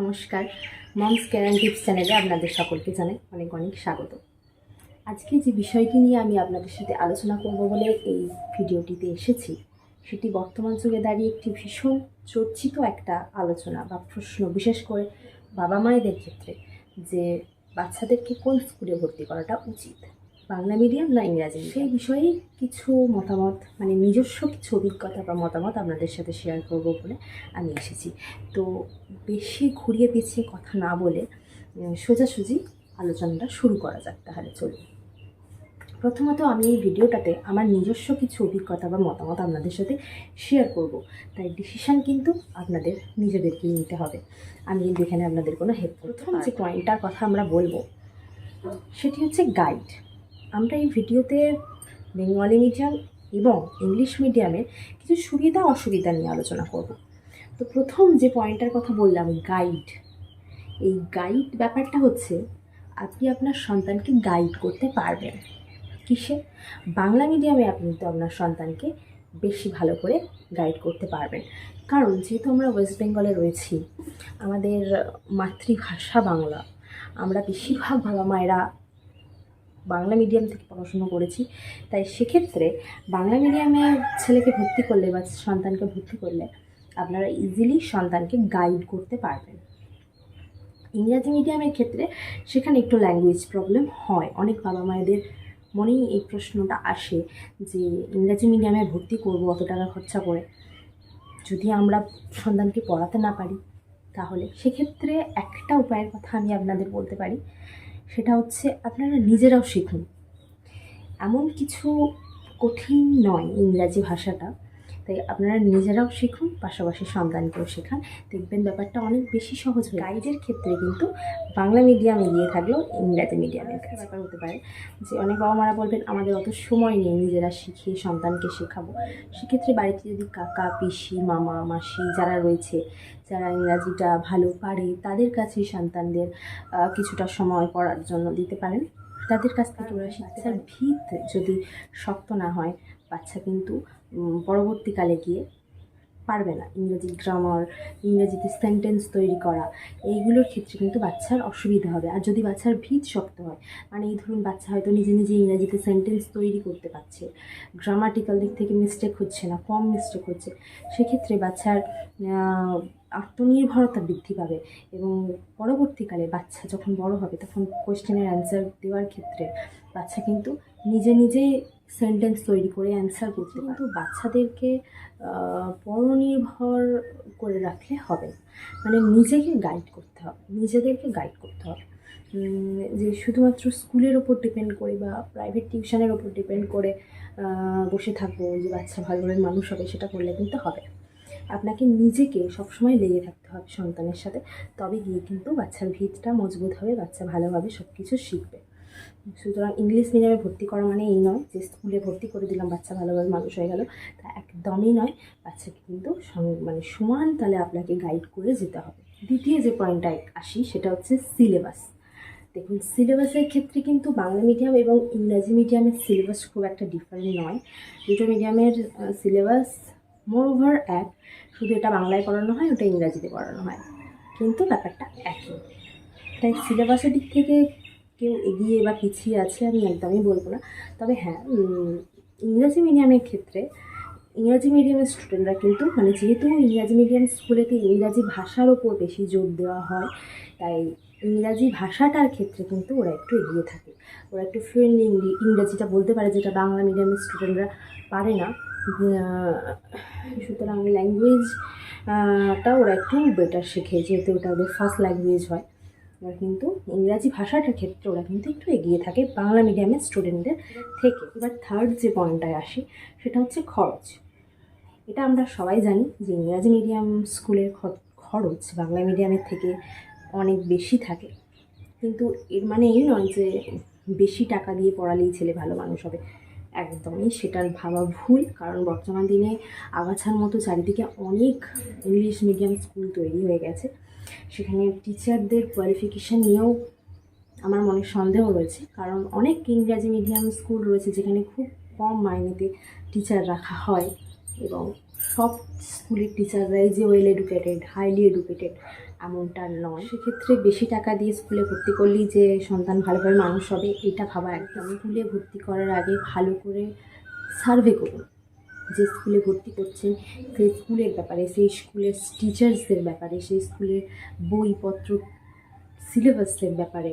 নমস্কার। Moms care tips চ্যানেলে আপনাদের সকলকে জানাই অনেক অনেক স্বাগত। আজকে যে বিষয়টি নিয়ে আমি আপনাদের সাথে আলোচনা করব বলে এই ভিডিওটিতে এসেছি, সেটি বর্তমান যুগে দাঁড়িয়ে একটি ভীষণ চর্চিত একটা আলোচনা বা প্রশ্ন, বিশেষ করে বাবা মায়েদের ক্ষেত্রে যে বাচ্চাদেরকে কোন স্কুলে ভর্তি করাটা উচিত। বাংলা মিডিয়াম না ইংরাজি সেই বিষয়ে কিছু মতামত মানে নিজস্ব কিছু অভিজ্ঞতা বা মতামত আপনাদের সাথে শেয়ার করব বলে আমি এসেছি। তো বেশি ঘুরিয়ে পেঁচিয়ে কথা না বলে সোজাসুজি আলোচনাটা শুরু করা যাক তাহলে চলুন। প্রথমত আমি এই ভিডিওটাতে আমার নিজস্ব কিছু অভিজ্ঞতা বা মতামত আপনাদের সাথে শেয়ার করব। তাই ডিসিশান কিন্তু আপনাদের নিজেদেরকেই নিতে হবে। আমি কিন্তু এখানে আপনাদের কোনো হেল্প প্রথম যে পয়েন্টটার কথা আমরা বলব সেটি হচ্ছে গাইড আমরা এই ভিডিওতে বেঙ্গলি মিডিয়াম এবং ইংলিশ মিডিয়ামের কিছু সুবিধা অসুবিধা নিয়ে আলোচনা করব। তো প্রথম যে পয়েন্টটার কথা বললাম গাইড এই গাইড ব্যাপারটা হচ্ছে, আপনি আপনার সন্তানকে গাইড করতে পারবেন। কিসে? বাংলা মিডিয়ামে আপনি তো আপনার সন্তানকে বেশি ভালো করে গাইড করতে পারবেন। কারণ যেহেতু আমরা ওয়েস্ট বেঙ্গলে রয়েছি, আমাদের মাতৃভাষা বাংলা, আমরা বেশিরভাগ বাবা মায়েরা বাংলা মিডিয়াম থেকে পড়াশুনো করেছি। তাই সেক্ষেত্রে বাংলা মিডিয়ামে ছেলেকে ভর্তি করলে বা সন্তানকে ভর্তি করলে আপনারা ইজিলি সন্তানকে গাইড করতে পারবেন। ইংরাজি মিডিয়ামের ক্ষেত্রে সেখানে একটু ল্যাঙ্গুয়েজ প্রবলেম হয়। অনেক বাবা মায়েদের মনেই এই প্রশ্নটা আসে যে ইংরাজি মিডিয়ামে ভর্তি করব, অত টাকা খরচা করে। যদি আমরা সন্তানকে পড়াতে না পারি, তাহলে সেক্ষেত্রে একটা উপায়ের কথা আমি আপনাদের বলতে পারি। সেটা হচ্ছে আপনারা নিজেরাও শিখুন। এমন কিছু কঠিন নয় ইংরাজি ভাষাটা তাই আপনারা নিজেরাও শিখুন পাশাপাশি সন্তানকেও শেখান। দেখবেন ব্যাপারটা অনেক বেশি সহজ হয় গাইডের ক্ষেত্রে কিন্তু বাংলা মিডিয়াম এগিয়ে থাকলেও ইংরাজি মিডিয়ামের ব্যাপার হতে পারে যে অনেক বাবা মারা বলবেন আমাদের অত সময় নেই নিজেরা শিখিয়ে সন্তানকে শেখাবো। সেক্ষেত্রে বাড়িতে যদি কাকা পিসি মামা মাসি যারা রয়েছে যারা ইংরাজিটা ভালো পারে তাদের কাছেই সন্তানদের কিছুটা সময় পড়ার জন্য দিতে পারেন। তাদের কাছ থেকে ওরা শিখতে ভিত যদি শক্ত না হয় বাচ্চা কিন্তু পরবর্তীকালে গিয়ে পারবে না ইংরেজি গ্রামার ইংরেজিতে সেন্টেন্স তৈরি করা। এইগুলোর ক্ষেত্রে কিন্তু বাচ্চার অসুবিধা হবে। আর যদি বাচ্চার ভিত শক্ত হয় মানে এই ধরুন বাচ্চা হয়তো নিজে নিজে ইংরেজিতে সেন্টেন্স তৈরি করতে পারছে গ্রামাটিক্যাল দিক থেকে মিস্টেক হচ্ছে না, কম মিস্টেক হচ্ছে, সেক্ষেত্রে বাচ্চার আত্মনির্ভরতা বৃদ্ধি পাবে। এবং পরবর্তীকালে বাচ্চা যখন বড় হবে, তখন কোয়েশ্চেনের অ্যান্সার দেওয়ার ক্ষেত্রে বাচ্চা কিন্তু নিজে নিজেই সেন্টেন্স তৈরি করে অ্যান্সার করতে কিন্তু বাচ্চাদেরকে পরনির্ভর করে রাখলে হবে। মানে নিজেকে গাইড করতে হবে, নিজেদেরকে গাইড করতে হবে। যে শুধুমাত্র স্কুলের ওপর ডিপেন্ড করে বা প্রাইভেট টিউশনের ওপর ডিপেন্ড করে বসে থাকব, যে বাচ্চা ভালো করে মানুষ হবে, সেটা করলে কিন্তু হবে। আপনাকে নিজেকে সবসময় লেগে থাকতে হবে সন্তানের সাথে। তবে গিয়ে কিন্তু বাচ্চার ভিতটা মজবুত হবে, বাচ্চা ভালোভাবে সব কিছু শিখবে। সুতরাং ইংলিশ মিডিয়ামে ভর্তি করা মানে এই নয় যে স্কুলে ভর্তি করে দিলাম, বাচ্চা ভালোভাবে মানুষ হয়ে গেল। তা একদমই নয়। বাচ্চাকে কিন্তু মানে সমান তালে আপনাকে গাইড করে যেতে হবে। দ্বিতীয় যে পয়েন্টটা আসি, সেটা হচ্ছে সিলেবাস দেখুন সিলেবাসের ক্ষেত্রে কিন্তু বাংলা মিডিয়াম এবং ইংরাজি মিডিয়ামের সিলেবাস খুব একটা ডিফারেন্ট নয়। দুটো মিডিয়ামের সিলেবাস মোর ওভার এক। শুধু এটা বাংলায় পড়ানো হয়, ওটা ইংরাজিতে পড়ানো হয়। কিন্তু ব্যাপারটা একই। তাই সিলেবাসের দিক থেকে কেউ এগিয়ে বা পিছিয়ে আছে, আমি একদমই বলব না। তবে হ্যাঁ ইংরাজি মিডিয়ামের ক্ষেত্রে, ইংরাজি মিডিয়ামের স্টুডেন্টরা কিন্তু মানে যেহেতু ইংরাজি মিডিয়াম স্কুলেতে ইংরাজি ভাষার ওপর বেশি জোর দেওয়া হয়, তাই ইংরাজি ভাষাটার ক্ষেত্রে কিন্তু ওরা একটু এগিয়ে থাকে। ওরা একটু ফ্রেন্ডলি ইংরাজিটা বলতে পারে, যেটা বাংলা মিডিয়ামের স্টুডেন্টরা পারে না। সুতরাং ল্যাঙ্গুয়েজটা ওরা একটু বেটার শেখে, যেহেতু ওটা ওদের ফার্স্ট ল্যাঙ্গুয়েজ হয়। ওরা কিন্তু ইংরাজি ভাষাটার ক্ষেত্রে ওরা কিন্তু একটু এগিয়ে থাকে বাংলা মিডিয়ামের স্টুডেন্টদের থেকে। এবার থার্ড যে পয়েন্টটায় আসি, সেটা হচ্ছে খরচ। এটা আমরা সবাই জানি যে ইংরাজি মিডিয়াম স্কুলের খরচ বাংলা মিডিয়ামের থেকে অনেক বেশি থাকে। কিন্তু এর মানে এই নয় যে বেশি টাকা দিয়ে পড়ালেই ছেলে ভালো মানুষ হবে। একদমই সেটার ভাবা ভুল, কারণ বর্তমান দিনে আগাছার মতো চারিদিকে অনেক ইংলিশ মিডিয়াম স্কুল তৈরি হয়ে গেছে। সেখানে টিচারদের কোয়ালিফিকেশান নিয়েও আমার মনে সন্দেহ রয়েছে, কারণ অনেক ইংরাজি মিডিয়াম স্কুল রয়েছে যেখানে খুব কম মাইনেতে টিচার রাখা হয় এবং সব স্কুলের টিচাররাই যে ওয়েল এডুকেটেড হাইলি এডুকেটেড এমনটা নয়। সেক্ষেত্রে বেশি টাকা দিয়ে স্কুলে ভর্তি করলেই যে সন্তান ভালোভাবে মানুষ হবে, এটা ভাবা একদম। স্কুলে ভর্তি করার আগে ভালো করে সার্ভে করুন যে স্কুলে ভর্তি করছেন। সেই স্কুলের ব্যাপারে, সেই স্কুলের টিচার্সদের ব্যাপারে, সেই স্কুলের বইপত্র সিলেবাসের ব্যাপারে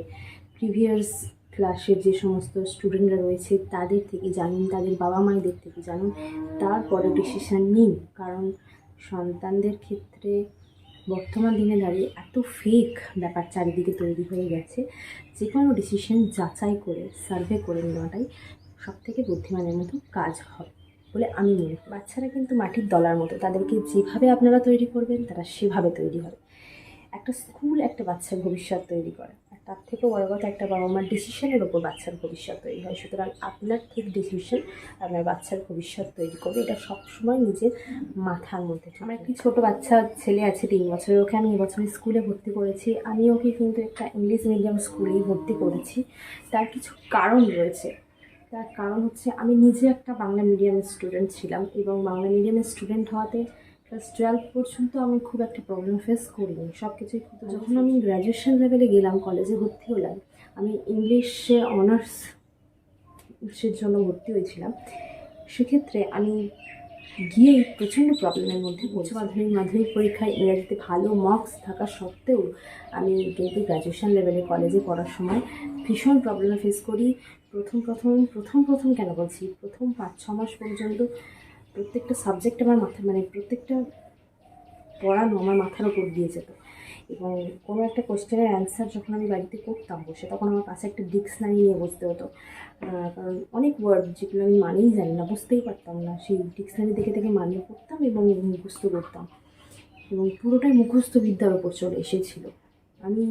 প্রিভিয়াস ক্লাসের যে সমস্ত স্টুডেন্টরা রয়েছে, তাদের থেকে জানুন, তাদের বাবা মায়েদের থেকে জানুন। তারপরে ডিসিশান নিন, কারণ সন্তানদের ক্ষেত্রে বর্তমান দিনে দাঁড়িয়ে এত ফেক ব্যাপার চারিদিকে তৈরি হয়ে গেছে। যে কোনো ডিসিশন যাচাই করে সার্ভে করে নেওয়াটাই সব থেকে বুদ্ধিমানের মতো কাজ হবে বলে আমি মনে করি। বাচ্চারা কিন্তু মাটির দলার মতো। তাদেরকে যেভাবে আপনারা তৈরি করবেন, তারা সেভাবে তৈরি হবে। একটা স্কুল একটা বাচ্চার ভবিষ্যৎ তৈরি করে। তার থেকেও বড় কথা একটা বাবা মার ডিসিশনের ওপর বাচ্চার ভবিষ্যৎ তৈরি হয়। সুতরাং আপনার ঠিক ডিসিশন আপনার বাচ্চার ভবিষ্যৎ তৈরি করবে। এটা সবসময় নিজের মাথার মধ্যে আমার একটি ছোটো বাচ্চা ছেলে আছে, তিন বছরের। ওকে আমি এবছর স্কুলে ভর্তি করেছি। আমি ওকে কিন্তু একটা ইংলিশ মিডিয়াম স্কুলেই ভর্তি করেছি। তার কিছু কারণ রয়েছে। তার কারণ হচ্ছে আমি নিজে একটা বাংলা মিডিয়ামের স্টুডেন্ট ছিলাম এবং বাংলা মিডিয়ামের স্টুডেন্ট হওয়াতে ক্লাস টুয়েলভ পর্যন্ত আমি খুব একটা প্রবলেম ফেস করিনি। সব কিছুই খুব যখন আমি গ্র্যাজুয়েশন লেভেলে গেলাম কলেজে ভর্তি হলাম আমি ইংলিশে অনার্স এর জন্য ভর্তি হয়েছিলাম। সেক্ষেত্রে আমি গিয়ে প্রচণ্ড প্রবলেমের মধ্যে উচ্চ মাধ্যমিক মাধ্যমিক পরীক্ষায় ইংরেজিতে ভালো মার্কস থাকা সত্ত্বেও আমি কিন্তু গ্র্যাজুয়েশন লেভেলে কলেজে পড়ার সময় ভীষণ প্রবলেমে ফেস করি। প্রথম প্রথম প্রথম প্রথম কেন বলছি? প্রথম পাঁচ ছ মাস পর্যন্ত প্রত্যেকটা সাবজেক্ট আমার মাথা মানে প্রত্যেকটা পড়ানো আমার মাথার ওপর দিয়ে যেত। এবং কোনো একটা কোশ্চেনের অ্যান্সার যখন আমি বাড়িতে করতাম, বসে তখন আমার কাছে একটা ডিকশনারি নিয়ে বসতে হতো। কারণ অনেক ওয়ার্ড যেগুলো আমি মানেই জানি না, বুঝতেই পারতাম না। সেই ডিকশনারি দেখে দেখে মানে করতাম এবং মুখস্থ করতাম। এবং পুরোটাই মুখস্থ বিদ্যার ওপর চলে এসেছিল। আমি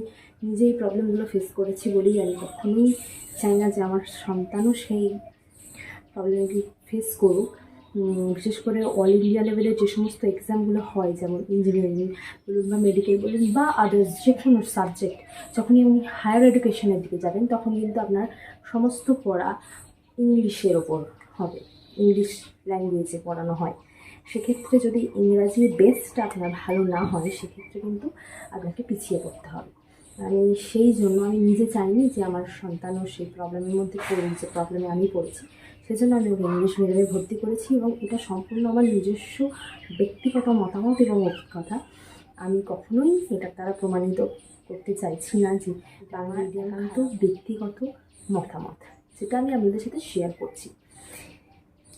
নিজেই প্রবলেমগুলো ফেস করেছি বলেই আমি কখনোই চাই না যে আমার সন্তানও সেই প্রবলেমগুলি ফেস করুক। বিশেষ করে অল ইন্ডিয়া লেভেলের যে সমস্ত এক্সামগুলো হয়, যেমন ইঞ্জিনিয়ারিং বলুন বা মেডিকেল বলুন বা আদার্স যে কোনো সাবজেক্ট যখনই আপনি হায়ার এডুকেশনের দিকে যাবেন, তখন কিন্তু আপনার সমস্ত পড়া ইংলিশের ওপর হবে, ইংলিশ ল্যাঙ্গুয়েজে পড়ানো হয়। সেক্ষেত্রে যদি ইংরাজির বেসটা আপনার ভালো না হয়, সেক্ষেত্রে কিন্তু আপনাকে পিছিয়ে পড়তে হবে। আমি সেই জন্য আমি নিজে চাইনি যে আমার সন্তানও সেই প্রবলেমের মধ্যে পড়ুক, যে প্রবলেমে আমি পড়েছি। সেজন্য আমি ওকে ইংলিশ মিডিয়ামে ভর্তি করেছি এবং এটা সম্পূর্ণ আমার নিজস্ব ব্যক্তিগত মতামত এবং অভিজ্ঞতা। আমি কখনোই এটার দ্বারা প্রমাণিত করতে চাইছি না যে বাংলা মিডিয়াম কিন্তু ব্যক্তিগত মতামত যেটা আমি আপনাদের সাথে শেয়ার করছি।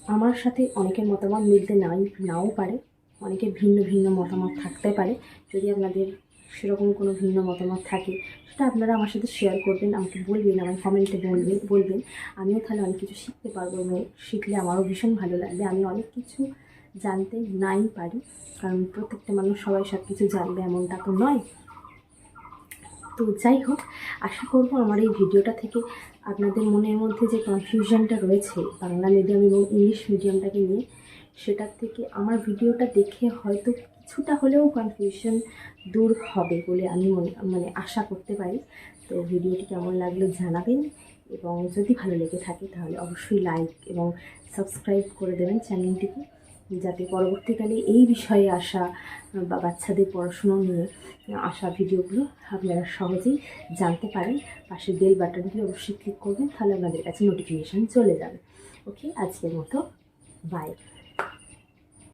আমার সাথে অনেকের মতামত মিলতে নাই নাও পারে। অনেকের ভিন্ন ভিন্ন মতামত থাকতে পারে। যদি আপনাদের সেরকম কোনো ভিন্ন মতামত থাকে, সেটা আপনারা আমার সাথে শেয়ার করবেন, আমাকে বলবেন আমার কমেন্টে বলবেন বলবেন। আমিও তাহলে অনেক কিছু শিখতে পারব এবং শিখলে আমারও ভীষণ ভালো লাগবে। আমি অনেক কিছু জানতে নাই পারি, কারণ প্রত্যেকটা মানুষ সবাই সব কিছু জানবে, এমনটা তো নয়। তো যাই হোক, আশা করব আমার এই ভিডিওটা থেকে আপনাদের মনের মধ্যে যে কনফিউশনটা রয়েছে বাংলা মিডিয়াম এবং ইংলিশ মিডিয়ামটাকে নিয়ে, সেটার থেকে আমার ভিডিওটা দেখে হয়তো কিছুটা হলেও কনফিউশন দূর হবে বলে আমি মনে মানে আশা করতে পারি। তো ভিডিওটি কেমন লাগল জানাবেন এবং যদি ভালো লেগে থাকে তাহলে অবশ্যই লাইক এবং সাবস্ক্রাইব করে দেবেন চ্যানেলটিকে যাতে পরবর্তীকালে এই বিষয়ে আসা বা বাচ্চাদের পড়াশুনো নিয়ে আসা ভিডিওগুলো আপনারা সহজেই জানতে পারেন। পাশে বেল বাটনটি অবশ্যই ক্লিক করবেন, তাহলে আপনাদের কাছে নোটিফিকেশান চলে যাবে। ওকে আজকের মতো বাই